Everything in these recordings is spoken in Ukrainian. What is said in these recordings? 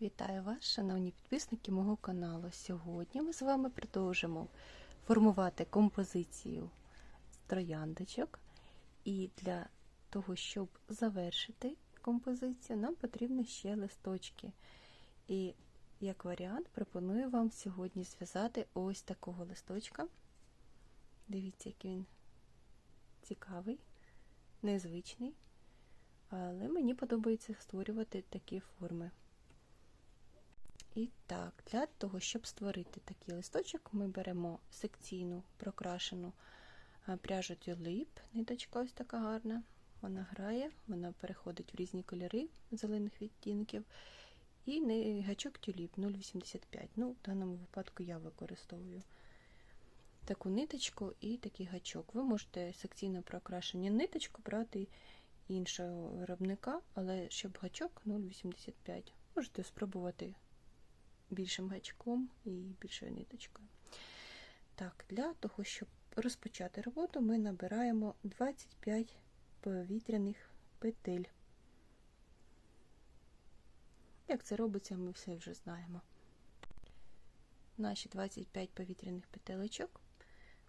Вітаю вас, шановні підписники мого каналу. Сьогодні ми з вами продовжимо формувати композицію трояндочок. І для того, щоб завершити композицію, нам потрібні ще листочки. І як варіант пропоную вам сьогодні зв'язати ось такого листочка. Дивіться, який він цікавий, незвичний. Але мені подобається створювати такі форми. І так, для того, щоб створити такий листочок, ми беремо секційну прокрашену пряжу тюліп, ниточка ось така гарна. Вона грає, вона переходить в різні кольори зелених відтінків. І гачок тюліп 0,85. Ну, в даному випадку я використовую таку ниточку і такий гачок. Ви можете секційно прокрашені ниточку брати іншого виробника, але щоб гачок 0,85. Можете спробувати більшим гачком і більшою ниточкою. Так, для того, щоб розпочати роботу, ми набираємо 25 повітряних петель. Як це робиться, ми все вже знаємо. Наші 25 повітряних петелечок.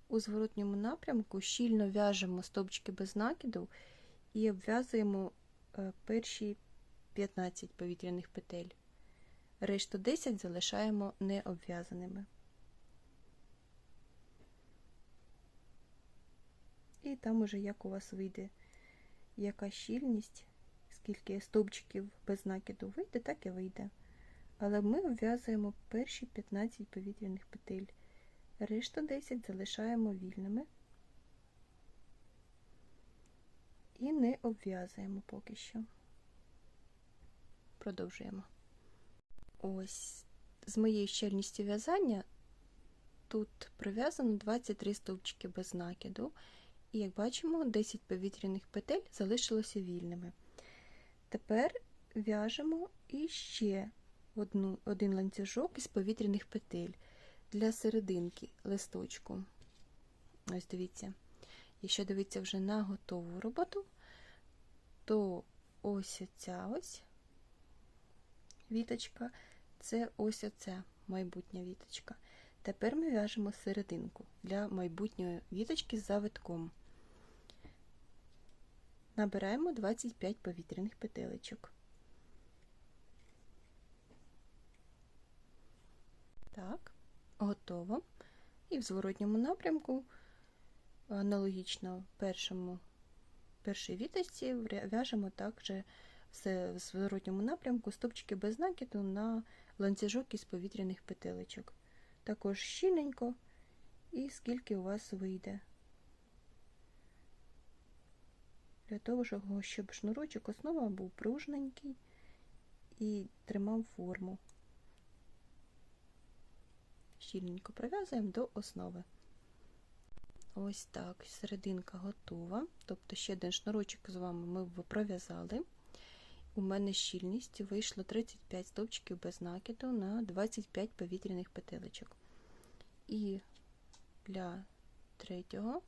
У зворотньому напрямку щільно в'яжемо стовпчики без накиду і обв'язуємо перші 15 повітряних петель. Решту 10 залишаємо необв'язаними. І там уже як у вас вийде, яка щільність, скільки стовпчиків без накиду вийде, так і вийде. Але ми обв'язуємо перші 15 повітряних петель. Решту 10 залишаємо вільними і не обв'язуємо поки що. Продовжуємо. Ось з моєю щільністю в'язання тут пров'язано 23 стовпчики без накиду, і, як бачимо, 10 повітряних петель залишилося вільними. Тепер в'яжемо іще одну, один ланцюжок із повітряних петель для серединки листочку. Ось дивіться, якщо дивитися вже на готову роботу, то ось ця ось віточка, це ось оця майбутня віточка. Тепер ми в'яжемо серединку для майбутньої віточки з завитком. Набираємо 25 повітряних петелечок. Так, готово. І в зворотньому напрямку, аналогічно першому, першій віточці, в'яжемо також в зворотньому напрямку стопчики без накиду на ланцюжок із повітряних петелечок. Також щільненько і скільки у вас вийде. Для того, щоб шнурочок основа був пружненький і тримав форму. Щільненько пров'язуємо до основи. Ось так, серединка готова. Тобто ще один шнурочок з вами ми пров'язали. У мене щільність вийшло 35 стовпчиків без накиду на 25 повітряних петелечок. І для третього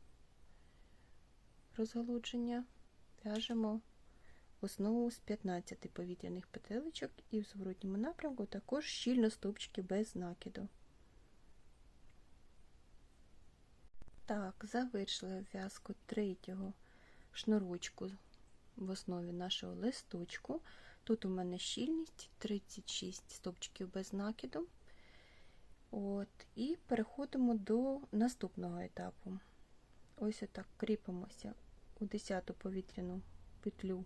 розгалудження в'яжемо основу з 15 повітряних петелечок і в зворотньому напрямку також щільно стовпчики без накиду. Так, завершили в'язку третього шнурочку в основі нашого листочку. Тут у мене щільність 36 стовпчиків без накиду. От, І переходимо до наступного етапу. Ось отак кріпимося у 10-ту повітряну петлю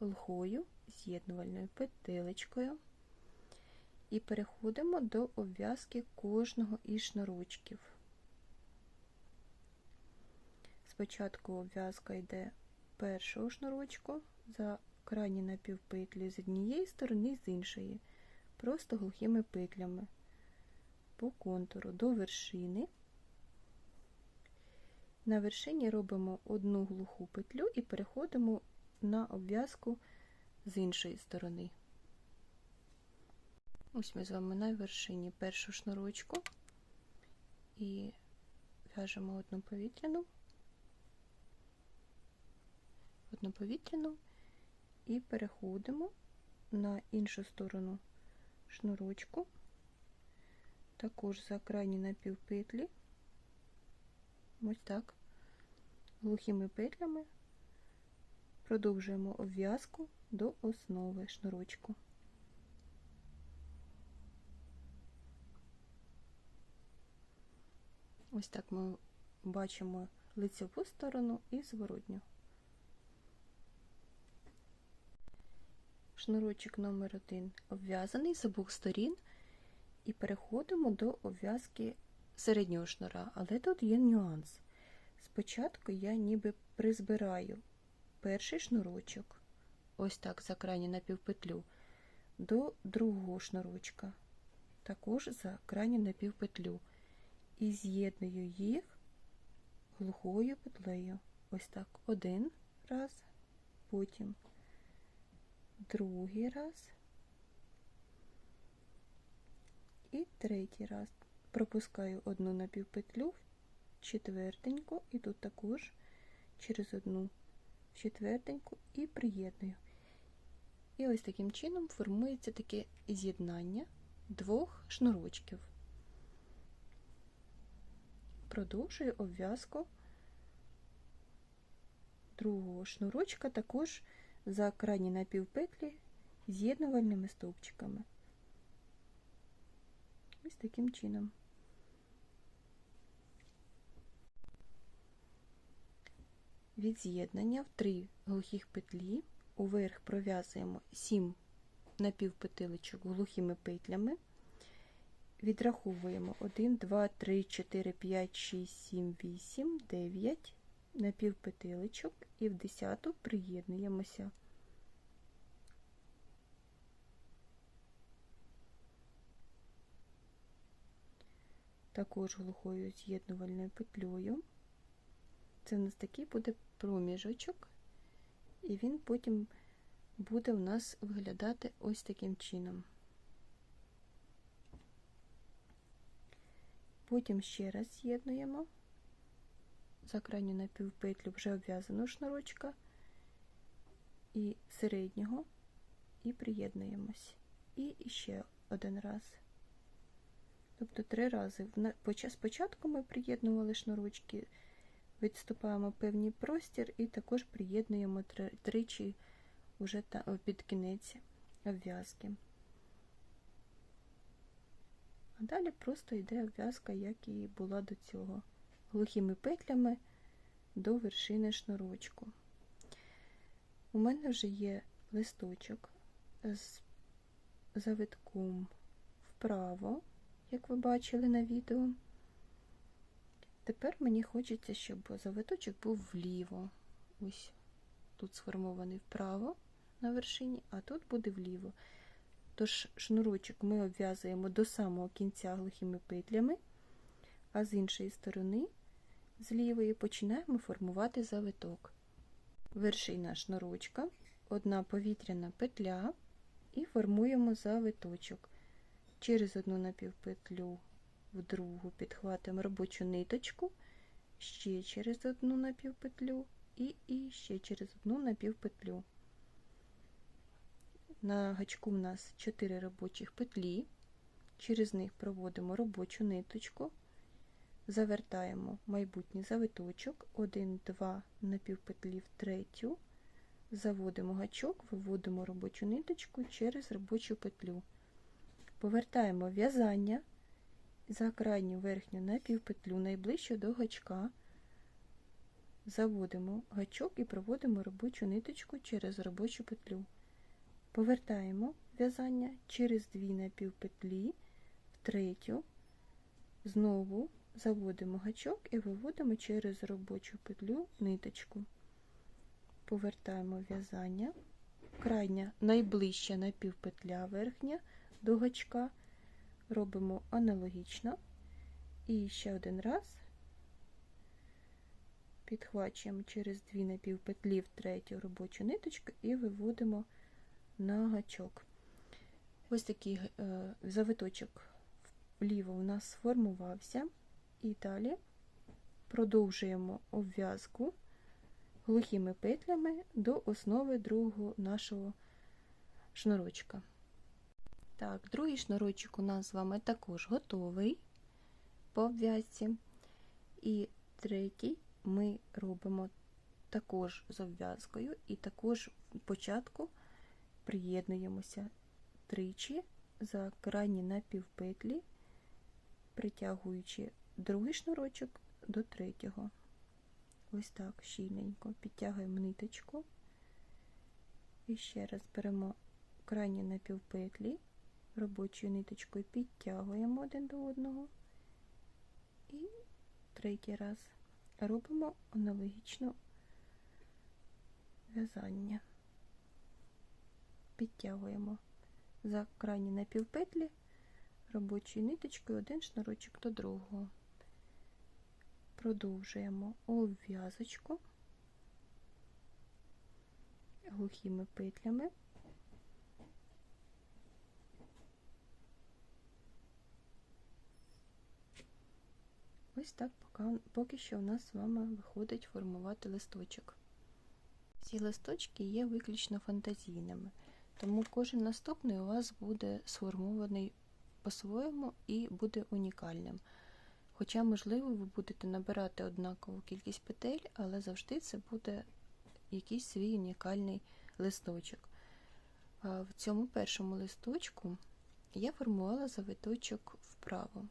лхою, з'єднувальною петелечкою. І переходимо до обв'язки кожного із шнурочків. Спочатку обв'язка йде першого шнурочку за крайні напівпетлі з однієї сторони, з іншої, просто глухими петлями по контуру до вершини. На вершині робимо одну глуху петлю і переходимо на обв'язку з іншої сторони. Ось ми з вами на вершині першу шнурочку і в'яжемо одну повітряну одну повітряну і переходимо на іншу сторону шнурочку, також за крайні напівпетлі, ось так, глухими петлями продовжуємо обв'язку до основи шнурочку. Ось так ми бачимо лицеву сторону і зворотню. Шнурочок номер один обв'язаний з обох сторін, і переходимо до обв'язки середнього шнура, але тут є нюанс. Спочатку я ніби призбираю перший шнурочок, ось так за крайню напівпетлю, до другого шнурочка, також за крайню напівпетлю, і з'єдную їх глухою петлею. Ось так один раз, потім другий раз і третій раз. Пропускаю одну напівпетлю, четвертеньку, і тут також через одну четвертеньку і приєдную. І ось таким чином формується таке з'єднання двох шнурочків. Продовжую обв'язку другого шнурочка також за крайні напівпетлі з'єднувальними стовпчиками. Ось таким чином. Від з'єднання в три глухих петлі уверх пров'язуємо 7 напівпетелечок глухими петлями. Відраховуємо 1, 2, 3, 4, 5, 6, 7, 8, 9 напівпетелечок і в десяту приєднуємося. Також глухою з'єднувальною петлею. Це у нас такий буде проміжочок, і він потім буде у нас виглядати ось таким чином. Потім ще раз з'єднуємо за крайню напівпетлю вже обв'язаного шнурочка і середнього, і приєднуємось. І ще один раз. Тобто три рази. Спочатку ми приєднували шнурочки, відступаємо певний простір і також приєднуємо тричі вже під кінець обв'язки. А далі просто йде обв'язка, як і була до цього глухими петлями до вершини шнурочку. У мене вже є листочок з завитком вправо, як ви бачили на відео. Тепер мені хочеться, щоб завиточок був вліво. Ось тут сформований вправо на вершині, а тут буде вліво. Тож шнурочок ми обв'язуємо до самого кінця глухими петлями, а з іншої сторони з лівої починаємо формувати завиток. Вершина шнурочка, одна повітряна петля і формуємо завиточок. Через одну напівпетлю в другу підхватимо робочу ниточку, ще через одну напівпетлю і, і ще через одну напівпетлю. На гачку в нас 4 робочих петлі, через них проводимо робочу ниточку завертаємо майбутній завиточок, 1-2 напівпетлі в третю, заводимо гачок, виводимо робочу ниточку через робочу петлю. Повертаємо в'язання за крайню верхню напівпетлю найближче до гачка, заводимо гачок і проводимо робочу ниточку через робочу петлю. Повертаємо в'язання через дві напівпетлі в третю, знову заводимо гачок і виводимо через робочу петлю ниточку. Повертаємо в'язання, крайня найближча напівпетля верхня до гачка, робимо аналогічно. І ще один раз підхвачуємо через дві напівпетлі в третю робочу ниточку і виводимо на гачок. Ось такий е, завиточок вліво у нас сформувався. І далі продовжуємо обв'язку глухими петлями до основи другого нашого шнурочка. Так, другий шнурочок у нас з вами також готовий по обв'язці. І третій ми робимо також з обв'язкою, і також початку приєднуємося тричі за крайні напівпетлі, притягуючи другий шнурочок до третього. Ось так щільненько підтягуємо ниточку. І ще раз беремо крайні напівпетлі, робочою ниточкою підтягуємо один до одного. І третій раз робимо аналогічно в'язання. Підтягуємо за крайні напівпетлі робочою ниточкою один шнурочок до другого. Продовжуємо обв'язочку глухими петлями. Ось так поки, що у нас з вами виходить формувати листочок. Ці листочки є виключно фантазійними, тому кожен наступний у вас буде сформований по-своєму і буде унікальним. Хоча, можливо, ви будете набирати однакову кількість петель, але завжди це буде якийсь свій унікальний листочок. В цьому першому листочку я формувала завиточок вправо.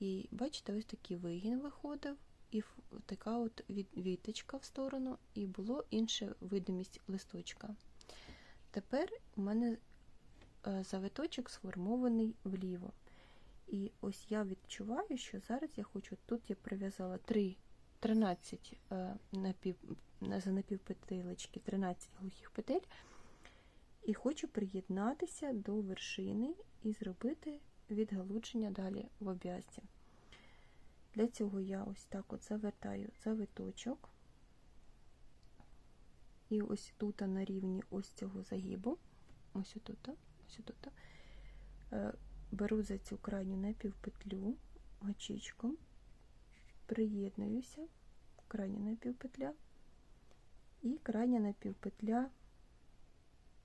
І бачите, ось такий вигін виходив, і така от віточка в сторону, і було інша видимість листочка. Тепер у мене е, завиточок сформований вліво. І ось я відчуваю, що зараз я хочу, тут я прив'язала 3, 13 е, напів, за напівпетелечки, 13 глухих петель, і хочу приєднатися до вершини і зробити відгалудження далі в обв'язці. Для цього я ось так от завертаю завиточок, і ось тут на рівні ось цього загибу, ось тут, ось тут, беру за цю крайню напівпетлю гачичком, приєднуюся, крайня напівпетля і крайня напівпетля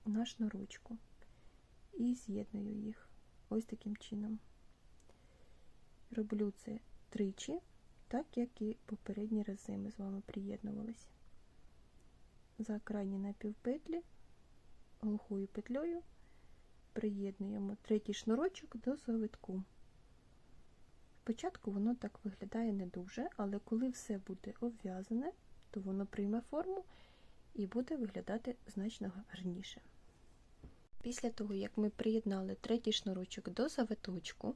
на шнурочку і з'єдную їх ось таким чином. Роблю це тричі, так як і попередні рази ми з вами приєднувалися. За крайні напівпетлі глухою петлею приєднуємо третій шнурочок до завитку. Спочатку воно так виглядає не дуже, але коли все буде обв'язане, то воно прийме форму і буде виглядати значно гарніше. Після того, як ми приєднали третій шнурочок до завиточку,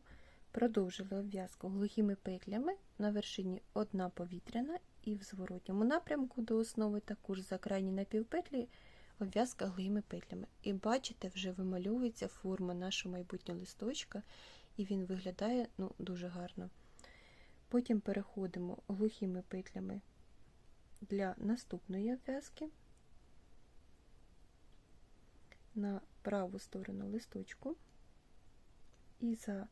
продовжили обв'язку глухими петлями на вершині одна повітряна і в зворотньому напрямку до основи також за крайні напівпетлі обв'язка глухими петлями. І бачите, вже вимальовується форма нашого майбутнього листочка, і він виглядає ну, дуже гарно. Потім переходимо глухими петлями для наступної обв'язки на праву сторону листочку і за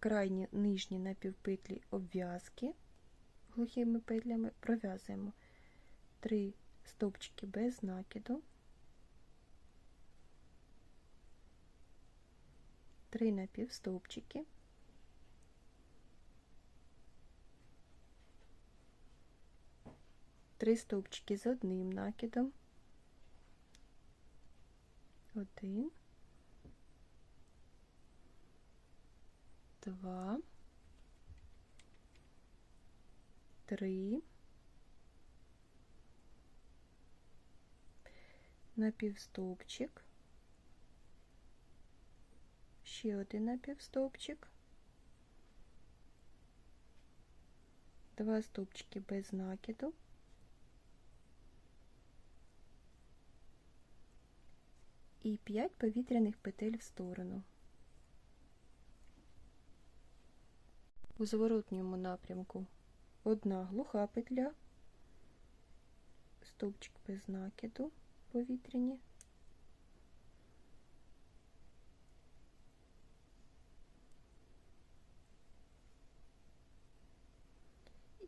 крайні нижні напівпетлі обв'язки глухими петлями пров'язуємо 3 стовпчики без накиду, 3 напівстовпчики, Три стовпчики з одним накидом, один, два, три, напівстовпчик, ще один напівстовпчик, два стовпчики без накиду, і 5 повітряних петель в сторону. У зворотньому напрямку одна глуха петля, стовпчик без накиду повітряні.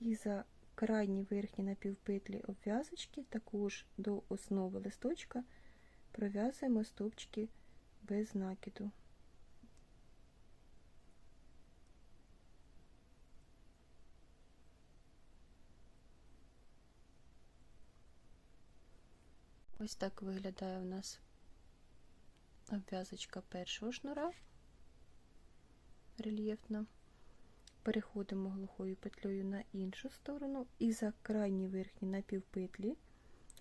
І за крайні верхні напівпетлі обв'язочки також до основи листочка пров'язуємо стовпчики без накиду. Ось так виглядає у нас обв'язочка першого шнура рельєфна. Переходимо глухою петлею на іншу сторону і за крайні верхні напівпетлі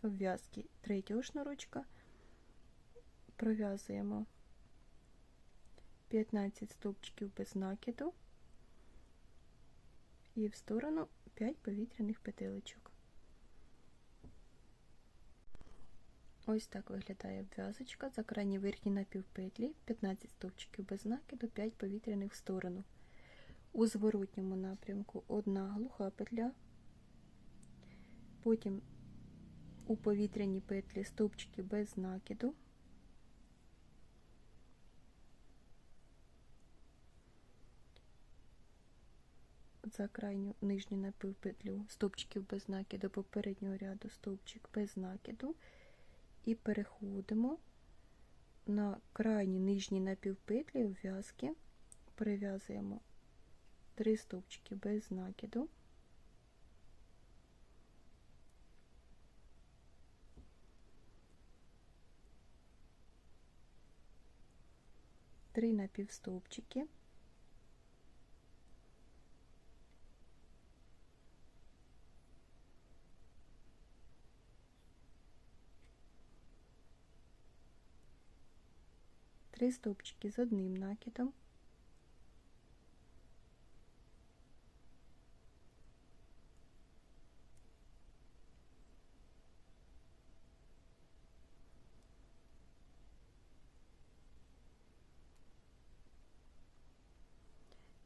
обв'язки третього шнурочка пров'язуємо 15 стовпчиків без накиду і в сторону 5 повітряних петелечок. Ось так виглядає обв'язочка. За крайні верхні напівпетлі 15 стовпчиків без накиду, 5 повітряних в сторону. У зворотньому напрямку одна глуха петля, потім у повітряні петлі стовпчики без накиду. За крайню нижню напівпетлю стовпчиків без накиду попереднього ряду стовпчик без накиду і переходимо на крайні нижні напівпетлі обв'язки, перев'язуємо 3 стовпчики без накиду. Три напівстовпчики. Три стовпчики з одним накидом.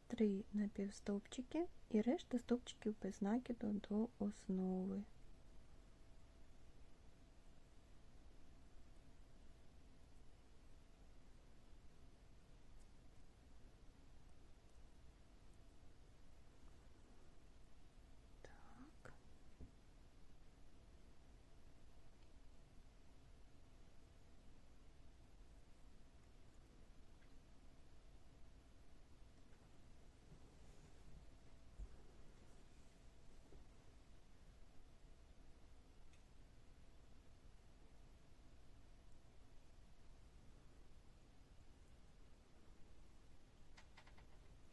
Три напівстовпчики і решта стовпчиків без накиду до основи. Так.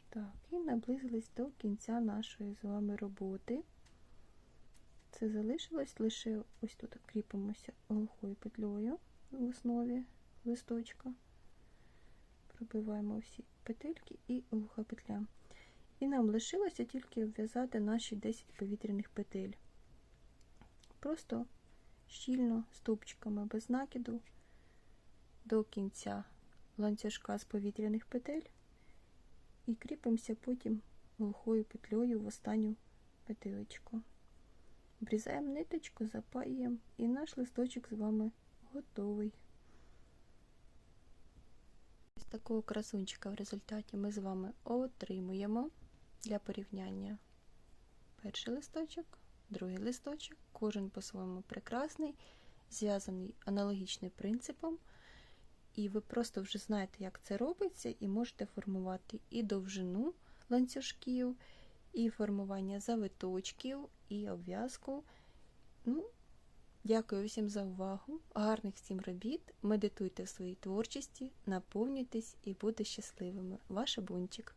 Так, і наблизились до кінця нашої з вами роботи. Це залишилось лише ось тут кріпимося глухою петлею в основі листочка. Пробиваємо всі петельки і глуха петля. І нам лишилося тільки обв'язати наші 10 повітряних петель. Просто щільно стовпчиками без накиду до кінця ланцюжка з повітряних петель і кріпимося потім глухою петлею в останню петелечку. Обрізаємо ниточку, запаюємо і наш листочок з вами готовий. Ось такого красунчика в результаті ми з вами отримуємо для порівняння перший листочок, другий листочок, кожен по-своєму прекрасний, зв'язаний аналогічним принципом. І ви просто вже знаєте, як це робиться, і можете формувати і довжину ланцюжків, і формування завиточків, і обв'язку. Ну, Дякую всім за увагу, гарних всім робіт. Медитуйте в своїй творчості, наповнюйтесь і будьте щасливими. Ваша Бунчик.